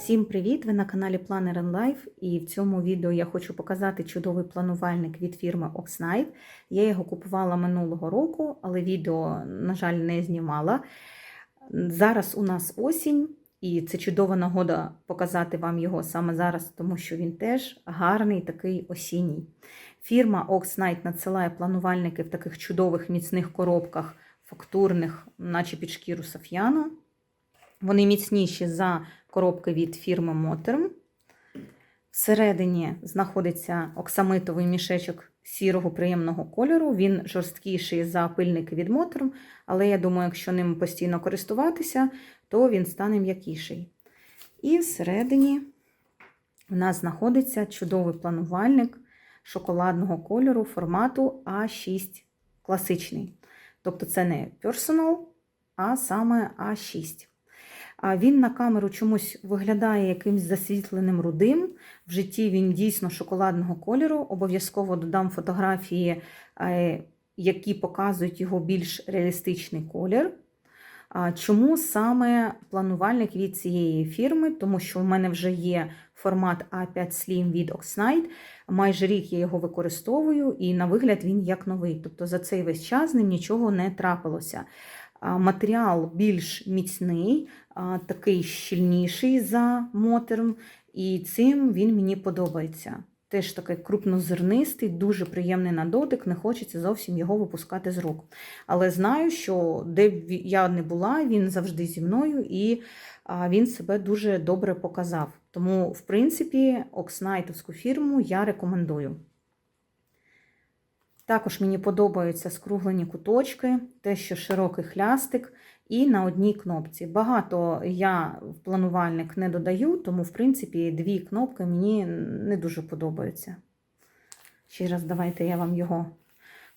Всім привіт! Ви на каналі Planner and Life і в цьому відео я хочу показати чудовий планувальник від фірми Oxnight. Я його купувала минулого року, але відео, на жаль, не знімала. Зараз у нас осінь, і це чудова нагода показати вам його саме зараз, тому що він теж гарний такий осінній. Фірма Oxnight надсилає планувальники в таких чудових міцних коробках, фактурних, наче під шкіру Соф'яну. Вони міцніші за коробки від фірми Мотерм. Всередині знаходиться оксамитовий мішечок сірого приємного кольору. Він жорсткіший за пильники від Мотерм, але я думаю, якщо ним постійно користуватися, то він стане м'якіший. І всередині в нас знаходиться чудовий планувальник шоколадного кольору формату А6 класичний. Тобто це не Personal, а саме А6. Він на камеру чомусь виглядає якимось засвітленим рудим. В житті він дійсно шоколадного кольору. Обов'язково додам фотографії, які показують його більш реалістичний колір. Чому саме планувальник від цієї фірми? Тому що в мене вже є формат A5 Slim від Oxnight. Майже рік я його використовую, і на вигляд він як новий. Тобто за цей весь час з ним нічого не трапилося. Матеріал більш міцний, такий щільніший за мотерм, і цим він мені подобається. Теж такий крупнозернистий, дуже приємний на дотик, не хочеться зовсім його випускати з рук. Але знаю, що де я не була, він завжди зі мною і він себе дуже добре показав. Тому, в принципі, окснайтовську фірму я рекомендую. Також мені подобаються скруглені куточки, те, що широкий хлястик, і на одній кнопці. Багато я в планувальник не додаю, тому, в принципі, дві кнопки мені не дуже подобаються. Ще раз, давайте я вам його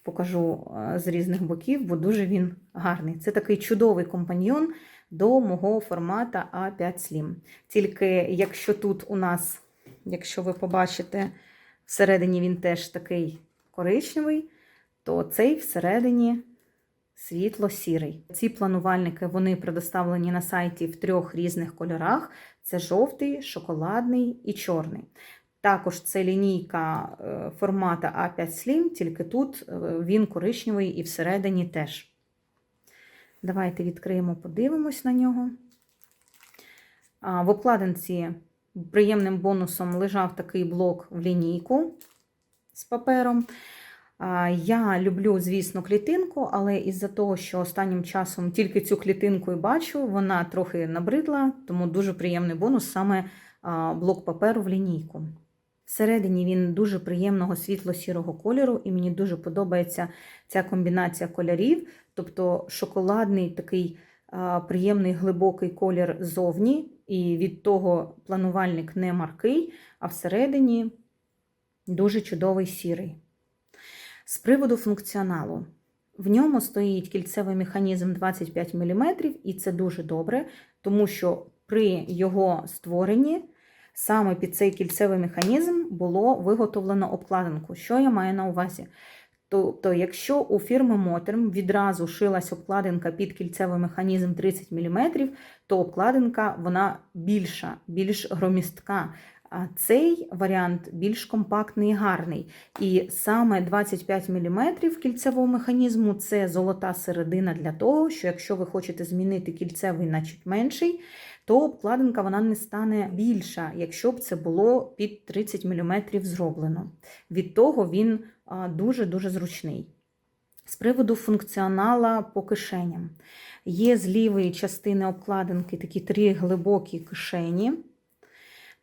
покажу е, з різних боків, бо дуже він гарний. Це такий чудовий компаньйон до мого формата A5 Slim. Тільки якщо тут у нас, якщо ви побачите, всередині він теж такий коричневий, то цей всередині світло-сірий. Ці планувальники вони предоставлені на сайті в трьох різних кольорах: це жовтий, шоколадний і чорний. Також це лінійка е, формата A5 Slim, тільки тут е, він коричневий і всередині теж. Давайте відкриємо, подивимось на нього. В обкладинці приємним бонусом лежав такий блок в лінійку з папером. Я люблю, звісно, клітинку, але із-за того, що останнім часом тільки цю клітинку і бачу, вона трохи набридла, тому дуже приємний бонус саме блок паперу в лінійку. Всередині він дуже приємного світло-сірого кольору, і мені дуже подобається ця комбінація кольорів, тобто шоколадний такий приємний глибокий колір ззовні, і від того планувальник не маркий, а всередині дуже чудовий сірий. З приводу функціоналу. В ньому стоїть кільцевий механізм 25 мм, і це дуже добре, тому що при його створенні саме під цей кільцевий механізм було виготовлено обкладинку. Що я маю на увазі? Тобто, якщо у фірми Мотерм відразу шилась обкладинка під кільцевий механізм 30 мм, то обкладинка вона більша, більш громістка. А цей варіант більш компактний і гарний. І саме 25 мм кільцевого механізму це золота середина для того, що якщо ви хочете змінити кільцевий на менший, то обкладинка вона не стане більша, якщо б це було під 30 мм зроблено. Від того він дуже-дуже зручний. З приводу функціонала по кишеням. Є з лівої частини обкладинки такі три глибокі кишені.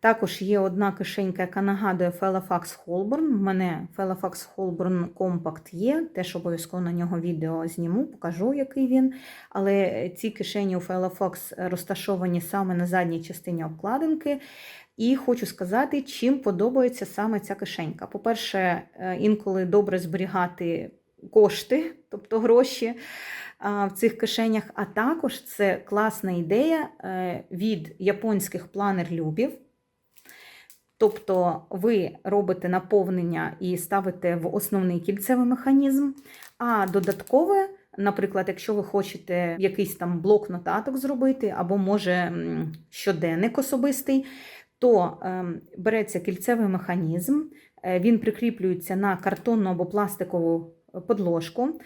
Також є одна кишенька, яка нагадує Fairfax Holborn. У мене Fairfax Holborn Compact є, теж обов'язково на нього відео зніму, покажу, який він. Але ці кишені у Fairfax розташовані саме на задній частині обкладинки. І хочу сказати, чим подобається саме ця кишенька. По-перше, е, інколи добре зберігати кошти, тобто гроші в цих кишенях, а також це класна ідея е, від японських планер-любів. Тобто ви робите наповнення і ставите в основний кільцевий механізм, а додаткове наприклад, якщо ви хочете якийсь там блок нотаток зробити, або може щоденник особистий, то ем, береться кільцевий механізм, е, він прикріплюється на картонну або пластикову подложку.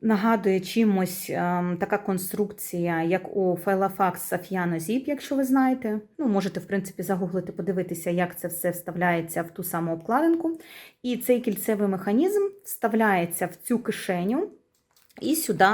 Нагадує чимось ем, така конструкція, як у Filofax Safyano Zip, якщо ви знаєте. Ну, можете, в принципі, загуглити, подивитися, як це все вставляється в ту саму обкладинку. І цей кільцевий механізм вставляється в цю кишеню, і сюди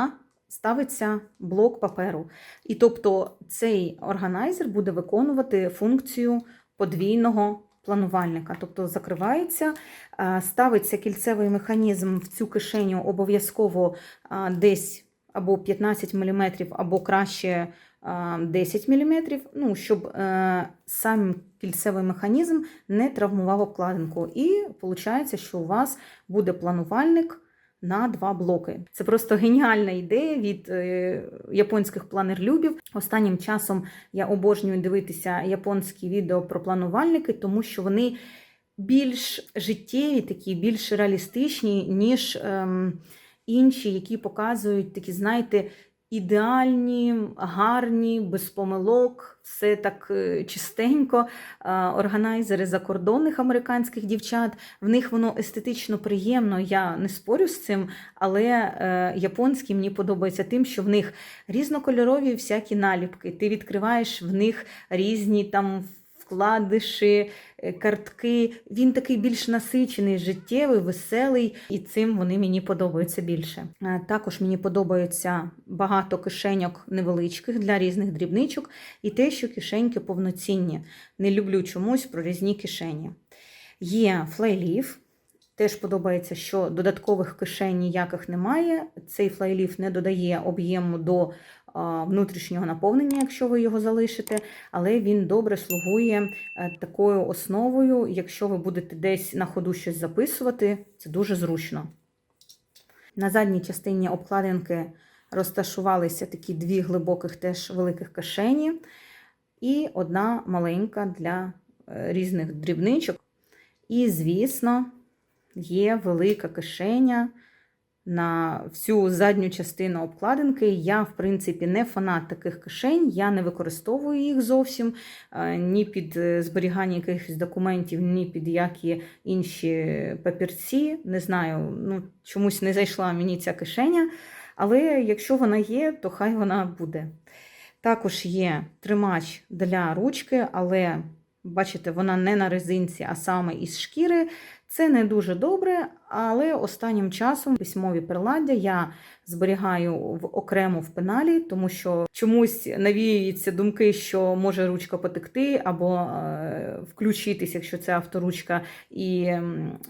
ставиться блок паперу. І тобто цей органайзер буде виконувати функцію подвійного планувальника. Тобто закривається, е, ставиться кільцевий механізм в цю кишеню обов'язково е, десь або 15 мм, або краще е, 10 мм, ну, щоб е, сам кільцевий механізм не травмував обкладинку. І виходить, що у вас буде планувальник на два блоки. Це просто геніальна ідея від е, японських планерлюбів. Останнім часом я обожнюю дивитися японські відео про планувальники, тому що вони більш життєві, такі, більш реалістичні, ніж ем, інші, які показують такі, знаєте, ідеальні, гарні, без помилок, все так е, чистенько. Е, Органайзери закордонних американських дівчат. В них воно естетично приємно, я не спорю з цим, але е, японські мені подобається тим, що в них різнокольорові всякі наліпки. Ти відкриваєш в них різні там вкладиші, е, картки. Він такий більш насичений, життєвий, веселий, і цим вони мені подобаються більше. Е, Також мені подобаються багато кишеньок невеличких для різних дрібничок, і те, що кишеньки повноцінні. Не люблю чомусь прорізні кишені. Є флейліф. Теж подобається, що додаткових кишень ніяких немає. Цей флейліф не додає об'єму до внутрішнього наповнення, якщо ви його залишите, але він добре слугує е, такою основою. Якщо ви будете десь на ходу щось записувати, це дуже зручно. На задній частині обкладинки розташувалися такі дві глибоких, теж великих кишені, і одна маленька для е, різних дрібничок. І, звісно, є велика кишеня на всю задню частину обкладинки. Я, в принципі, не фанат таких кишень, я не використовую їх зовсім е, ні під е, зберігання якихось документів, ні під які інші папірці. Не знаю, ну, чомусь не зайшла мені ця кишеня, але якщо вона є, то хай вона буде. Також є тримач для ручки, але бачите, вона не на резинці, а саме із шкіри. Це не дуже добре, але останнім часом письмові приладдя я зберігаю в окремо в пеналі, тому що чомусь навіюються думки, що може ручка потекти, або е, включитись, якщо це авторучка, і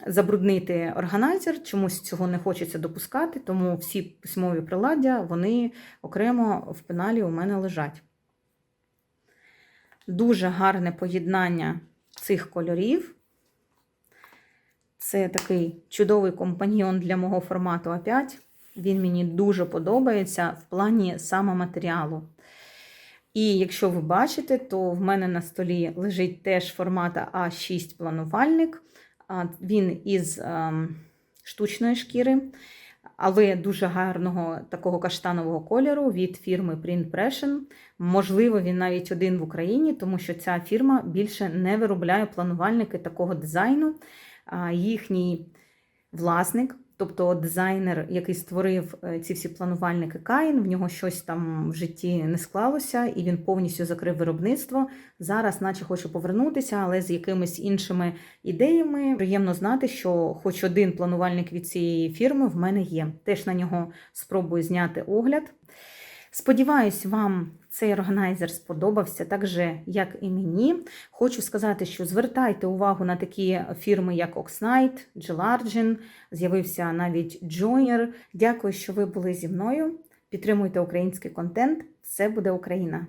забруднити органайзер. Чомусь цього не хочеться допускати, тому всі письмові приладдя вони окремо в пеналі у мене лежать. Дуже гарне поєднання цих кольорів. Це такий чудовий компаньйон для мого формату А5. Він мені дуже подобається в плані саме матеріалу. І якщо ви бачите, то в мене на столі лежить теж формата А6 планувальник. Він із ем, штучної шкіри, але дуже гарного такого каштанового кольору від фірми Print Pression. Можливо, він навіть один в Україні, тому що ця фірма більше не виробляє планувальники такого дизайну їхній власник, тобто дизайнер, який створив е, ці всі планувальники Каїн, в нього щось там в житті не склалося, і він повністю закрив виробництво. Зараз, наче хоче повернутися, але з якимись іншими ідеями. Приємно знати, що хоч один планувальник від цієї фірми в мене є. Теж на нього спробую зняти огляд. Сподіваюсь, вам цей органайзер сподобався, так же, як і мені. Хочу сказати, що звертайте увагу на такі фірми, як Oxnite, Gelargin, з'явився навіть Joiner. Дякую, що ви були зі мною. Підтримуйте український контент. Це буде Україна!